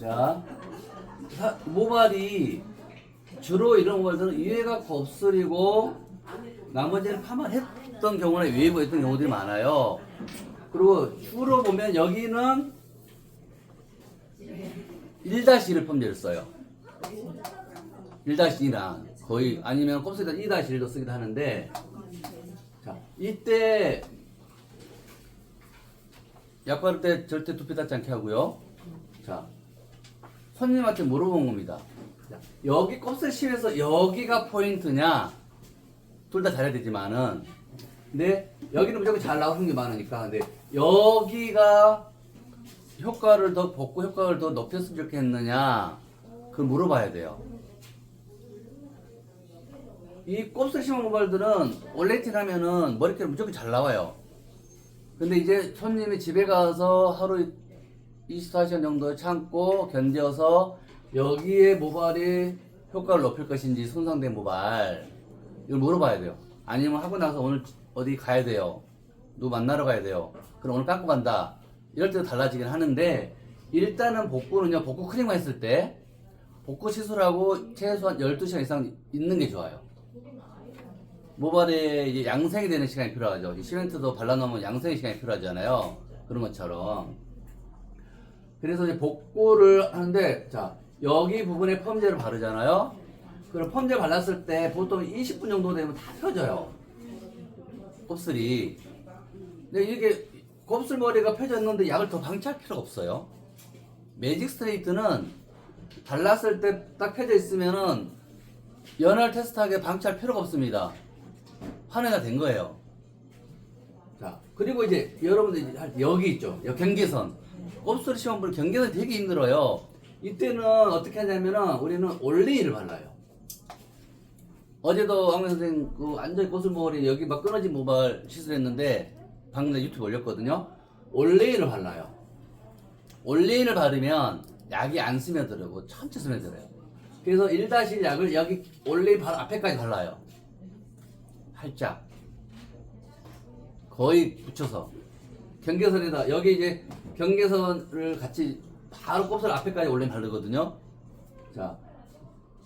자, 사- 모발이 주로 이런 모발들은 위에가 곱슬이고 나머지는 파마했던 경우나 웨이브했던 경우들이 많아요. 그리고 주로 보면 여기는 1-1을 펌제를 써요. 1-2나 거의 아니면 곱슬에다 2-1도 쓰기도 하는데 자 이때 약 바를 때 절대 두피 닿지 않게 하고요. 자 손님한테 물어본 겁니다. 자, 여기 곱슬 심해서 여기가 포인트냐? 둘 다 잘해야 되지만은 근데 여기는 무조건 잘 나오는 게 많으니까 근데 여기가 효과를 더 복구 효과를 더 높였으면 좋겠느냐 그걸 물어봐야 돼요. 이 곱슬 심한 모발들은 올레틴 하면은 머리카락 무조건 잘 나와요. 근데 이제 손님이 집에 가서 하루 24시간 정도 참고 견뎌서 여기에 모발이 효과를 높일 것인지 손상된 모발 이걸 물어봐야 돼요. 아니면 하고 나서 오늘 어디 가야 돼요. 누구 만나러 가야 돼요. 그럼 오늘 깎고 간다. 이럴 때도 달라지긴 하는데 일단은 복구는요. 복구 크림만 했을 때 복구 시술하고 최소한 12시간 이상 있는 게 좋아요. 모발에 이제 양생이 되는 시간이 필요하죠. 이 시멘트도 발라놓으면 양생의 시간이 필요하잖아요. 그런 것처럼. 그래서 이제 복구를 하는데, 자, 여기 부분에 펌제를 바르잖아요. 그럼 펌제 발랐을 때 보통 20분 정도 되면 다 펴져요. 곱슬이. 근데 이게 곱슬 머리가 펴졌는데 약을 더 방치할 필요가 없어요. 매직 스트레이트는 발랐을 때 딱 펴져 있으면은 연할 테스트하게 방치할 필요가 없습니다. 환해가 된 거예요. 자, 그리고 이제 여러분들 이제 할때 여기 있죠. 여기 경계선. 곱슬 시험분 경계선 되게 힘들어요. 이때는 어떻게 하냐면은 우리는 올레이를 발라요. 어제도 왕 선생 그 완전히 곱슬머리 여기 막 끊어진 모발 시술했는데 방금 전에 유튜브 올렸거든요. 올레이를 발라요. 올레이를 바르면 약이 안 스며들고 천천히 스며들어요. 그래서 1-1 약을 여기 올레이 바로 앞에까지 발라요. 살짝 거의 붙여서 경계선에다 여기 이제 경계선을 같이 바로 곱슬 앞에까지 올레 바르거든요. 자,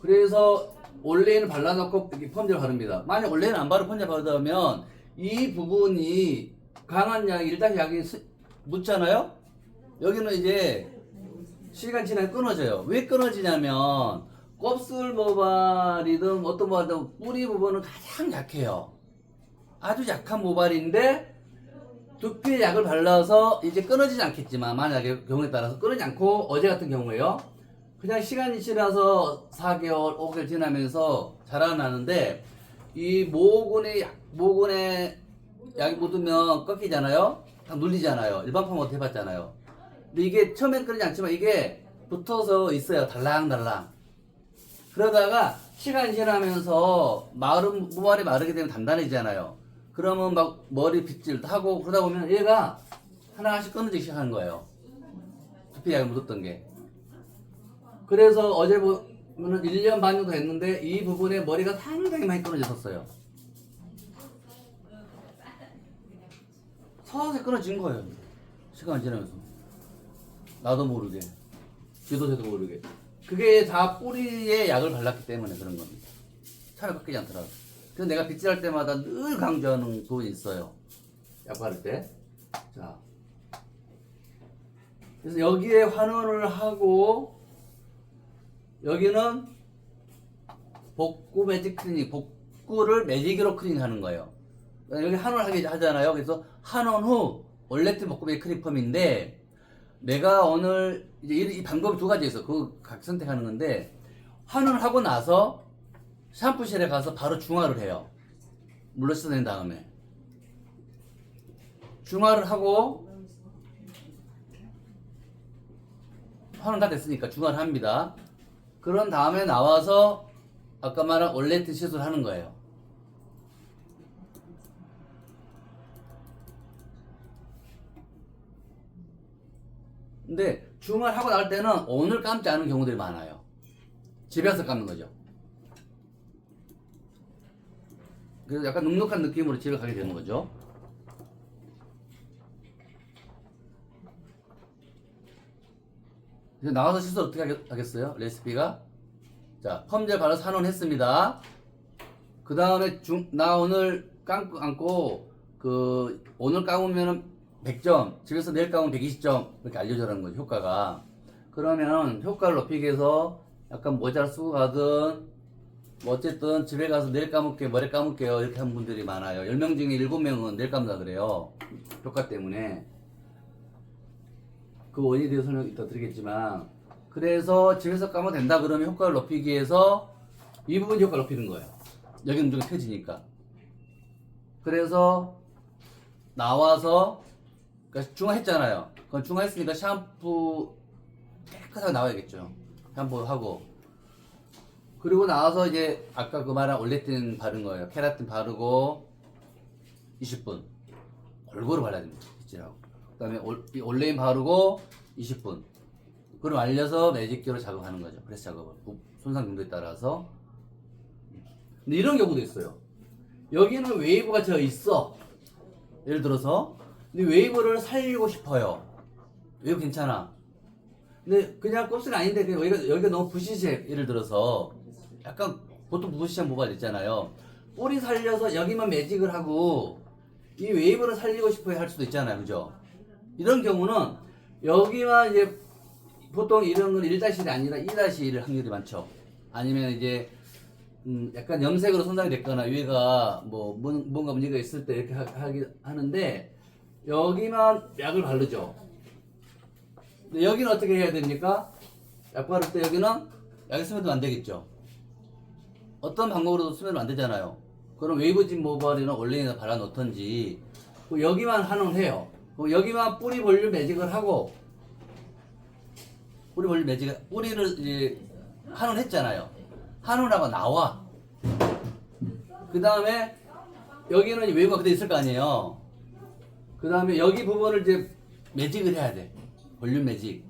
그래서 올레는 발라놓고 이렇게 펌제를 바릅니다. 만약 올레는 안 바르고 펌제 바르면 이 부분이 강한 약이 일단 약이 스- 묻잖아요. 여기는 이제 시간 지나면 끊어져요. 왜 끊어지냐면 곱슬 모발이든 어떤 모발이든 뿌리 부분은 가장 약해요. 아주 약한 모발인데 두피에 약을 발라서 이제 끊어지지 않겠지만 만약에 경우에 따라서 끊어지지 않고 어제 같은 경우에요. 그냥 시간이 지나서 4개월, 5개월 지나면서 자라나는데 이 모근에 약- 모근에 약이 묻으면 꺾이잖아요. 다 눌리잖아요. 일반 펌 해봤잖아요. 근데 이게 처음엔 그러지 않지만 이게 붙어서 있어요. 달랑달랑. 그러다가 시간이 지나면서 마름 모발이 마르게 되면 단단해지잖아요. 그러면 막 머리 빗질 하고 그러다 보면 얘가 하나씩 끊어지기 시작하는 거예요. 두피 약이 묻었던 게. 그래서 어제 보면은 1년 반 정도 됐는데 이 부분에 머리가 상당히 많이 끊어졌었어요. 서서히 끊어진 거예요. 시간이 지나면서. 나도 모르게. 쥐도 새도 모르게. 그게 다 뿌리에 약을 발랐기 때문에 그런 겁니다. 차를 꺾이지 않더라고요. 그래서 내가 빗질할 때마다 늘 강조하는 부분이 있어요. 약 바를 때. 자. 그래서 여기에 환원을 하고, 여기는 복구 매직 클리닝, 복구를 매직으로 클리닝 하는 거예요. 여기 한원 하게 하잖아요. 그래서 한원 후 올레트 복구 매직 크리펌인데, 내가 오늘 이제 이, 이 방법이 두 가지 있어. 그거 각 선택하는 건데 환원을 하고 나서 샴푸실에 가서 바로 중화를 해요. 물로 씻어낸 다음에 중화를 하고 환원 다 됐으니까 중화를 합니다. 그런 다음에 나와서 아까 말한 올레트 시술 하는 거예요. 근데 중화를 하고 나갈 때는 오늘 감지 않은 경우들이 많아요. 집에서 감는 거죠. 그래서 약간 눅눅한 느낌으로 집에 가게 되는 거죠. 이제 나와서 시술 어떻게 하겠- 하겠어요? 레시피가 자 펌젤 바로 산원했습니다. 그 다음에 중 나 오늘 감고 안고 그 오늘 감으면은 100점 집에서 내일 감으면 120점 이렇게 알려줘라는 거죠 효과가. 그러면 효과를 높이기 위해서 약간 모자를 쓰고 가든 뭐 어쨌든 집에 가서 내일 감을게요 머리 감을게요. 이렇게 하는 분들이 많아요. 10명 중에 7명은 내일 감다 그래요. 효과 때문에. 그 원인에 대해서 설명 이따 드리겠지만 그래서 집에서 감으면 된다 그러면 효과를 높이기 위해서 이 부분 효과를 높이는 거예요. 여기는 좀 펴지니까. 그래서 나와서 그러니까 중화했잖아요. 그건 중화했으니까 샴푸 깨끗하게 나와야겠죠. 샴푸하고. 그리고 나와서 이제 아까 그 말한 올레틴 바른 거예요. 케라틴 바르고 20분. 골고루 발라야 됩니다. 빗질하고. 그 다음에 이 올레인 바르고 20분. 그럼 알려서 매직기로 작업하는 거죠. 프레스 작업을. 부- 손상 정도에 따라서. 근데 이런 경우도 있어요. 여기는 웨이브가 져 있어. 예를 들어서 웨이브를 살리고 싶어요. 웨이브 괜찮아. 근데 그냥 곱슬이 아닌데 그냥 여기가, 여기가 너무 부시시해 예를 들어서. 약간 보통 부시시한 모발 있잖아요. 뿌리 살려서 여기만 매직을 하고 이 웨이브를 살리고 싶어야 할 수도 있잖아요. 그죠? 이런 경우는 여기만 이제 보통 이런 건 1-1이 아니라 2-1일 확률이 많죠. 아니면 이제 음, 약간 염색으로 손상이 됐거나 위에가 뭐 뭔- 뭔가 문제가 있을 때 이렇게 하, 하기, 하는데 여기만 약을 바르죠. 근데 여기는 어떻게 해야 됩니까? 약 바를 때 여기는 약을 스며들면 안 되겠죠. 어떤 방법으로도 스며들면 안 되잖아요. 그럼 웨이브진 모발이나 원래나 발라 놓던지 그 여기만 한원 해요. 그 여기만 뿌리 볼륨 매직을 하고 뿌리 볼륨 매직 뿌리를 이제 한원 했잖아요. 한원하고 나와. 그 다음에 여기는 웨이브가 그대로 있을 거 아니에요. 그 다음에 여기 부분을 이제 매직을 해야 돼. 볼륨 매직.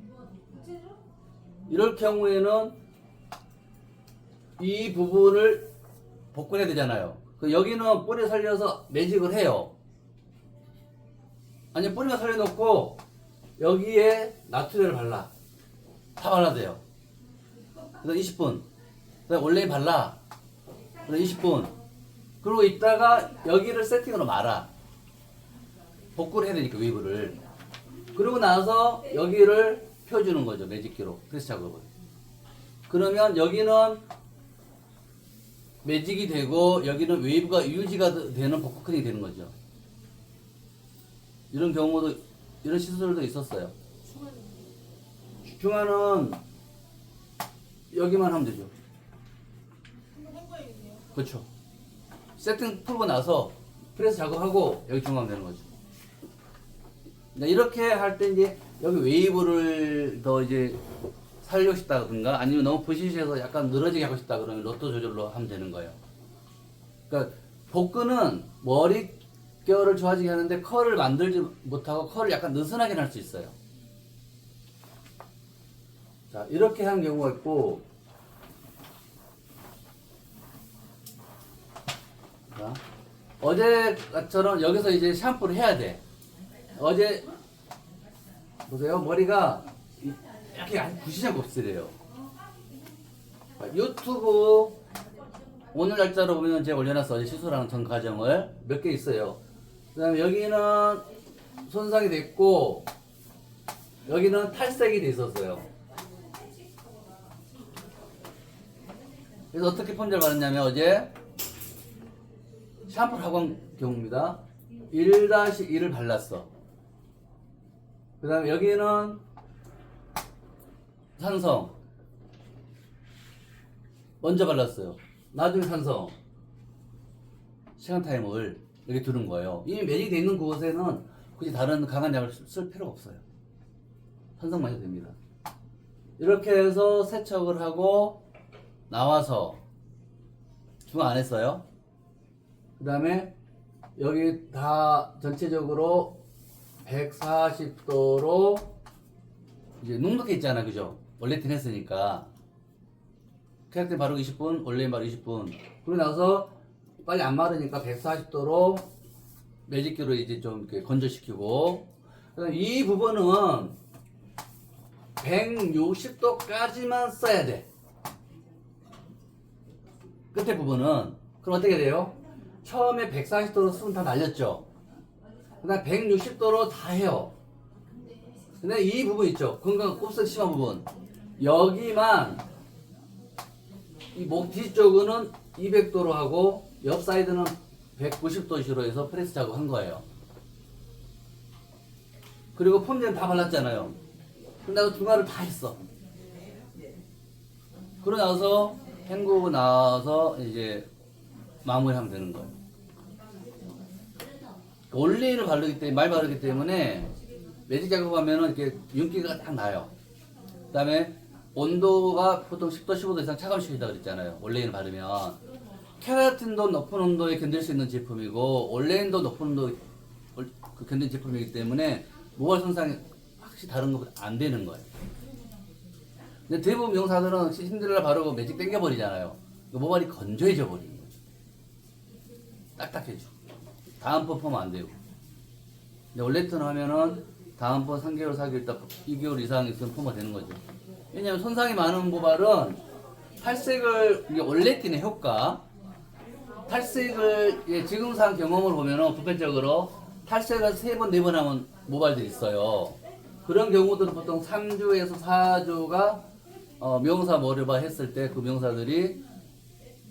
이럴 경우에는 이 부분을 복근해야 되잖아요. 그 여기는 뿌리 살려서 매직을 해요. 아니 뿌리가 살려놓고 여기에 나트륨을 발라. 다 발라도 돼요. 그래서 20분. 그다음 원래 발라. 그래서 20분. 그리고 이따가 여기를 세팅으로 말아. 복구를 해야 되니까 웨이브를. 그러고 나서 여기를 펴주는 거죠 매직기로 프레스 작업을. 그러면 여기는 매직이 되고 여기는 웨이브가 유지가 되는 복구 크링이 되는 거죠. 이런 경우도 이런 시술도 있었어요. 중화는 여기만 하면 되죠. 그렇죠. 세팅 풀고 나서 프레스 작업하고 여기 중화하면 되는 거죠. 네, 이렇게 할 때 이제 여기 웨이브를 더 이제 살리고 싶다든가 아니면 너무 부시시해서 약간 늘어지게 하고 싶다 그러면 로또 조절로 하면 되는 거예요. 그러니까 복근은 머릿결을 좋아지게 하는데 컬을 만들지 못하고 컬을 약간 느슨하게 할 수 있어요. 자 이렇게 하는 경우가 있고 자, 어제처럼 여기서 이제 샴푸를 해야 돼. 어제 보세요 머리가 이- 이렇게 부시장 곱슬이에요. 유튜브 오늘 날짜로 보면 제가 올려놨어 어제 시술하는 전 과정을 몇 개 있어요. 그 다음에 여기는 손상이 됐고 여기는 탈색이 돼 있었어요. 그래서 어떻게 펀저를 받았냐면 어제 샴푸를 하고 온 경우입니다. 1-1을 발랐어. 그 다음에 여기는 산성. 먼저 발랐어요. 나중에 산성. 시간 타임을 이렇게 두는 거예요. 이미 매직이 돼 있는 곳에는 굳이 다른 강한 약을 쓸- 쓸 필요가 없어요. 산성만 해도 됩니다. 이렇게 해서 세척을 하고 나와서 중화 안 했어요. 그 다음에 여기 다 전체적으로 140도로 이제 눅눅해 있잖아 그죠 원래 틴 했으니까 캐릭터 바르고 20분 원래인 바르고 20분 그러고 나서 빨리 안 마르니까 140도로 매직기로 이제 좀 이렇게 건조시키고 이 부분은 160도까지만 써야 돼. 끝에 부분은 그럼 어떻게 돼요? 처음에 140도로 수분 다 날렸죠. 그다음 160도로 다 해요. 근데 이 부분 있죠. 건강 곱슬 심한 부분. 여기만 이 목 뒤쪽은 200도로 하고 옆 사이드는 190도시로 해서 프레스 작업한 거예요. 그리고 폼제는 다 발랐잖아요. 근데 중화를 다 했어. 그러고 나서 헹구고 나서 이제 마무리하면 되는 거예요. 올리인을 바르기 때문에 많이 바르기 때문에 매직 작업하면은 이렇게 윤기가 딱 나요. 그다음에 온도가 보통 10도 15도 이상 차감시킨다 그랬잖아요. 올레인을 바르면 케라틴도 높은 온도에 견딜 수 있는 제품이고 올레인도 높은 온도 그 견딘 제품이기 때문에 모발 손상이 확실히 다른 것보다 안 되는 거예요. 근데 대부분 명사들은 신들라 바르고 매직 땡겨버리잖아요. 그 모발이 건조해져 버리는 거예요. 딱딱해지고. 다음 번 펌은 안 되고. 근데 올레튼 하면은 다음 번 3개월, 4개월, 있다 2개월 이상 있으면 펌가 되는 거죠. 왜냐면 손상이 많은 모발은 탈색을, 이게 올레틴의 효과, 탈색을, 예, 지금 상 경험을 보면은 보편적으로 탈색을 3번, 4번 하면 모발들이 있어요. 그런 경우들은 보통 3주에서 4주가 어, 명사 머리바 했을 때 그 명사들이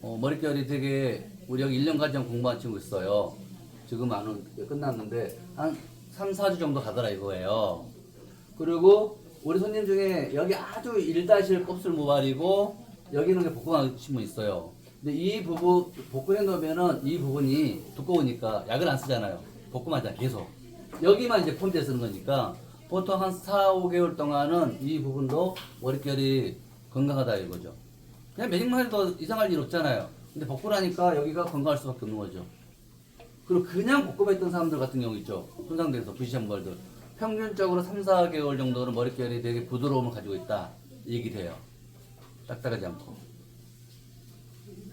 어, 머릿결이 되게 우리 여기 1년 과정 공부한 친구 있어요. 지금 안은 끝났는데 한 3, 4주 정도 가더라 이거예요. 그리고 우리 손님 중에 여기 아주 1다실 곱슬 모발이고 여기는 게 복근하신 분 있어요. 근데 이 부분 복근해 놓으면은 이 부분이 두꺼우니까 약을 안 쓰잖아요. 복근만 하잖아 계속. 여기만 이제 폼제 쓰는 거니까 보통 한 4, 5개월 동안은 이 부분도 머릿결이 건강하다 이거죠. 그냥 매직만 해도 이상할 일 없잖아요. 근데 복근하니까 여기가 건강할 수밖에 없는 거죠. 그리고 그냥 복근했던 사람들 같은 경우 있죠. 손상돼서 부시한 벌들. 평균적으로 3, 4개월 정도는 머릿결이 되게 부드러움을 가지고 있다. 얘기를 해요. 딱딱하지 않고.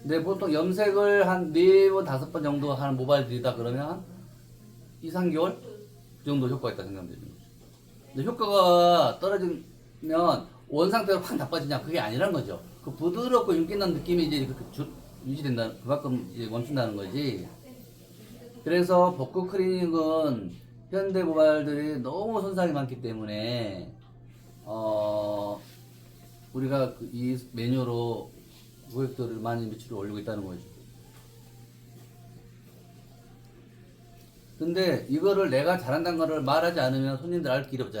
근데 보통 염색을 한 4번, 5번 정도 하는 모발들이다 그러면 한 2, 3개월? 그 정도 효과가 있다 생각하면 되는 거죠. 근데 효과가 떨어지면 원 상태로 확 나빠지냐 그게 아니란 거죠. 그 부드럽고 윤기 난 느낌이 이제 그렇게 주- 유지된다 그만큼 이제 멈춘다는 거지. 그래서 복구 클리닉은 현대 모발들이 너무 손상이 많기 때문에 어 우리가 그이 메뉴로 고객들을 많이 매출을 올리고 있다는 거죠. 근데 이거를 내가 잘한다는 거를 말하지 않으면 손님들 알 길이 없잖아요.